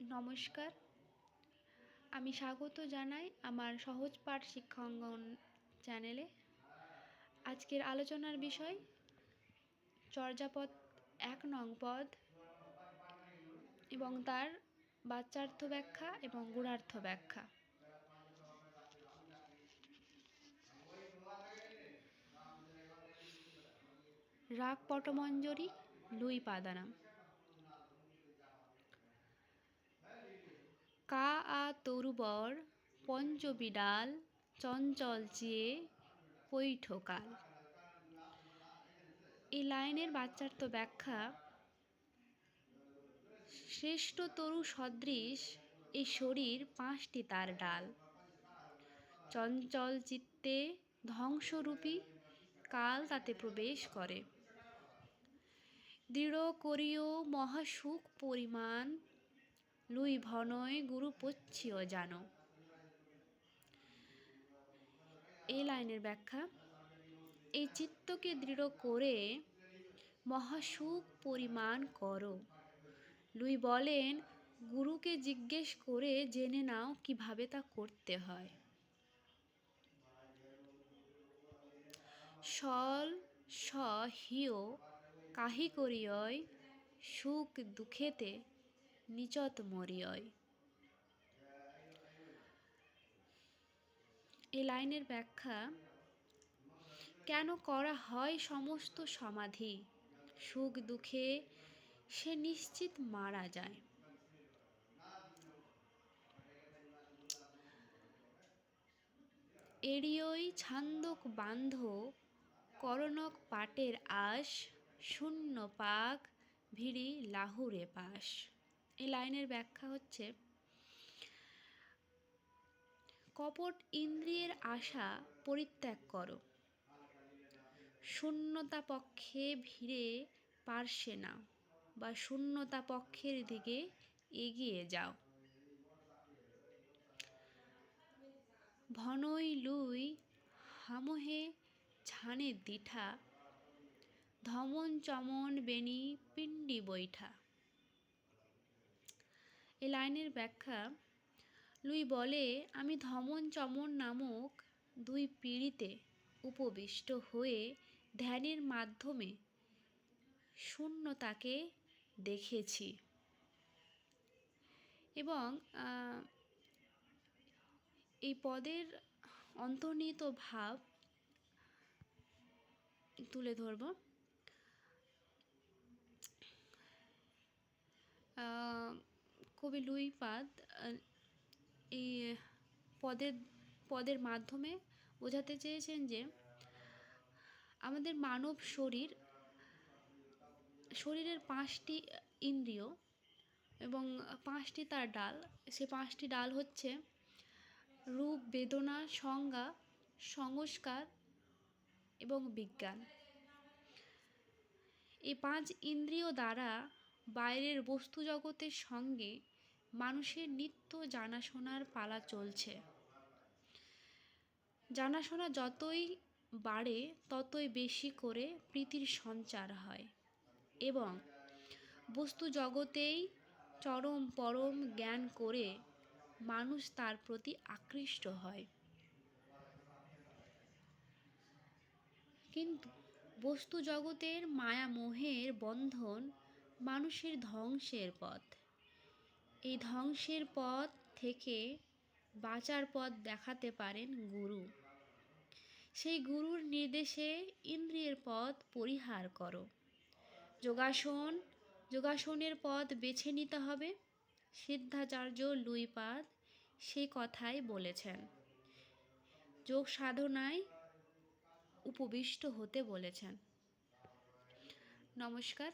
নমস্কার। আমি স্বাগত জানাই আমার সহজ পাঠ শিক্ষাঙ্গন চ্যানেলে। আজকের আলোচনার বিষয় চর্যাপদ এক নং পদ এবং তার বাচ্যার্থ ব্যাখ্যা এবং গুণার্থ ব্যাখ্যা। রাগ পটমঞ্জরি, লুই পাদানাম। কা আ তরুবর পঞ্চবিডাল, চঞ্চল চেয়ে পৈঠকাল। এই লাইনের বাচ্চার তো ব্যাখ্যা। শ্রেষ্ঠ তরু সদৃশ এই শরীর পাঁচটি তার ডাল। চঞ্চল চিত্তে ধ্বংসরূপী কাল তাতে প্রবেশ করে। দৃঢ় করিও মহাসুখ পরিমাণ লুই ভনয় গুরু পচ্ছিও জানো। এই লাইনের ব্যাখ্যা, এই চিত্তকে দৃঢ় করে মহাসুখ পরিমাণ করো। লুই বলেন, গুরুকে জিজ্ঞেস করে জেনে নাও কীভাবে তা করতে হয়। সল স হিয় কাহি করিয়য় সুখ দুঃখেতে নিচত মরিয়য় এই লাইনের ব্যাখ্যা, কেন করা হয় সমস্ত সমাধি? সুখ দুঃখে সে নিশ্চিত মারা যায়। এড়িয়ই ছান্দক বান্ধ, করণক পাটের আশ, শূন্য পাক ভিড়ি লাহুরে পাশ। এই লাইনের ব্যাখ্যা হচ্ছে, কপট ইন্দ্রিয়ের আশা পরিত্যাগ করো। শূন্যতা পক্ষে ভিড়ে পারছে না বা শূন্যতা পক্ষের দিকে এগিয়ে যাও। ভনই লুই হামহে ঝানে দিঠা ধমন চমন বেনি পিণ্ডি বৈঠা। এ লাইনের ব্যাখ্যা, লুই বলে, আমি ধমন চমন নামক দুই পিড়িতে উপবিষ্ট হয়ে ধ্যানের মাধ্যমে শূন্যতাকে দেখেছি। এবং এই পদের অন্তর্নিহিত ভাব তুলে ধরব। কবি লুইপাদ এই পদের পদের মাধ্যমে বোঝাতে চেয়েছেন যে আমাদের মানব শরীর, শরীরের পাঁচটি ইন্দ্রিয় এবং পাঁচটি তার ডাল। সে পাঁচটি ডাল হচ্ছে রূপ, বেদনা, সংজ্ঞা, সংস্কার এবং বিজ্ঞান। এই পাঁচ ইন্দ্রিয় দ্বারা বাইরের বস্তু জগতের সঙ্গে মানুষের নিত্য জানাশোনার পালা চলছে। জানাশোনা যতই বাড়ে, ততই বেশি করে প্রীতির সঞ্চার হয় এবং বস্তু জগতেই চরম পরম জ্ঞান করে মানুষ তার প্রতি আকৃষ্ট হয়। কিন্তু বস্তু জগতের মায়া মোহের বন্ধন মানুষের ধ্বংসের পথ। এই ধ্বংসের পথ থেকে বাঁচার পথ দেখাতে পারেন গুরু। সেই গুরুর নির্দেশে ইন্দ্রিয়ের পথ পরিহার করো। যোগাসন, যোগাসনের পথ বেছে নিতে হবে। সিদ্ধাচার্য লুইপাদ সেই কথাই বলেছেন। যোগ সাধনায় উপবিষ্ট হতে বলেছেন। নমস্কার।